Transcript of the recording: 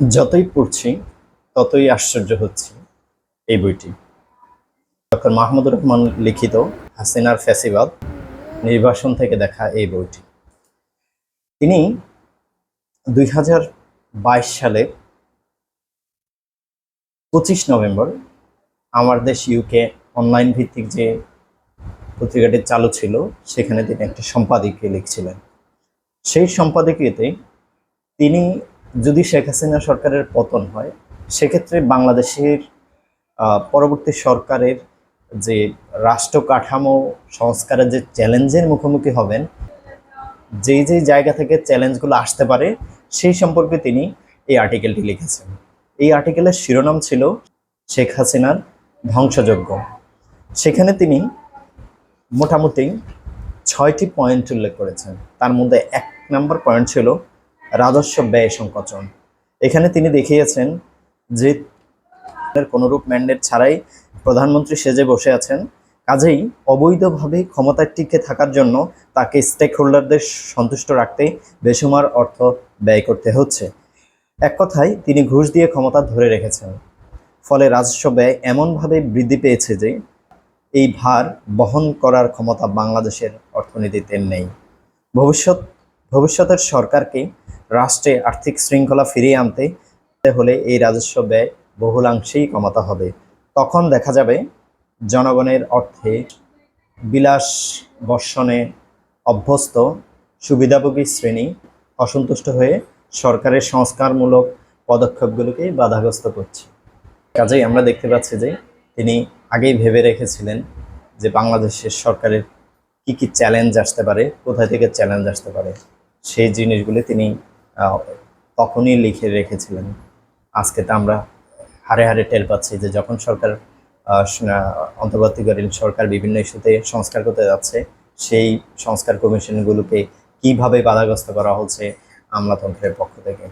যতই পড়ছি, ততই আশ্চর্য হচ্ছি এই বইটি। ডক্টর মাহমুদুর রহমান লিখিত হাসিনার ফ্যাসিবাদ নির্বাসন থেকে দেখা এই বইটি। তিনি দুই হাজার বাইশ সালে পঁচিশ নভেম্বর আমার দেশ ইউকে অনলাইন ভিত্তিক যে পত্রিকাটি চালু ছিল, সেখানে তিনি একটা সম্পাদকীয় লিখছিলেন। সেই সম্পাদকীয়তে তিনি যদি শেখ হাসিনা সরকারের পতন হয়, সেক্ষেত্রে বাংলাদেশের পরবর্তী সরকারের যে রাষ্ট্র কাঠামো, সংস্কারের যে চ্যালেঞ্জের মুখোমুখি হবেন, যেই যেই জায়গা থেকে চ্যালেঞ্জগুলো আসতে পারে, সেই সম্পর্কে তিনি এই আর্টিকেলটি লিখেছেন। এই আর্টিকেলের শিরোনাম ছিল শেখ হাসিনার ধ্বংসযজ্ঞ। সেখানে তিনি মোটামুটি ছয়টি পয়েন্ট উল্লেখ করেছেন। তার মধ্যে এক নম্বর পয়েন্ট ছিল রাজস্ব ব্যয় সংকোচন। এখানে তিনি দেখিয়েছেন যে কোনোরূপ ম্যান্ডেট ছাড়াই প্রধানমন্ত্রী সেজে বসে আছেন, কাজেই অবৈধভাবে ক্ষমতায় টিকে থাকার জন্য তাকে স্টেক হোল্ডারদের সন্তুষ্ট রাখতে বেসুমার অর্থ ব্যয় করতে হচ্ছে। এক কথায়, তিনি ঘুষ দিয়ে ক্ষমতা ধরে রেখেছেন। ফলে রাজস্ব ব্যয় এমনভাবে বৃদ্ধি পেয়েছে যে এই ভার বহন করার ক্ষমতা বাংলাদেশের অর্থনীতিতে নেই। ভবিষ্যৎ, ভবিষ্যতের সরকারকে রাষ্ট্রে আর্থিক শৃঙ্খলা ফিরিয়ে আনতে হলে এই রাজস্ব ব্যয় বহুলাংশেই কমাতে হবে। তখন দেখা যাবে জনগণের অর্থে বিলাস বর্ষণে অভ্যস্ত সুবিধাভোগী শ্রেণি অসন্তুষ্ট হয়ে সরকারের সংস্কারমূলক পদক্ষেপগুলোকে বাধাগ্রস্ত করছে। কাজেই আমরা দেখতে পাচ্ছি যে তিনি আগেই ভেবে রেখেছিলেন যে বাংলাদেশের সরকারের কি কি চ্যালেঞ্জ আসতে পারে, কোথায় থেকে চ্যালেঞ্জ আসতে পারে। সেই জিনিসগুলি তিনি তখনই লিখে রেখেছিলেন। আজকে তো আমরা হারে হারে টের পাচ্ছি যে যখন সরকার অন্তর্বর্তীকালীন সরকার বিভিন্ন ইস্যুতে সংস্কার করতে যাচ্ছে, সেই সংস্কার কমিশনগুলোকে কীভাবে বাধাগ্রস্ত করা হচ্ছে আমলাতন্ত্রের পক্ষ থেকে?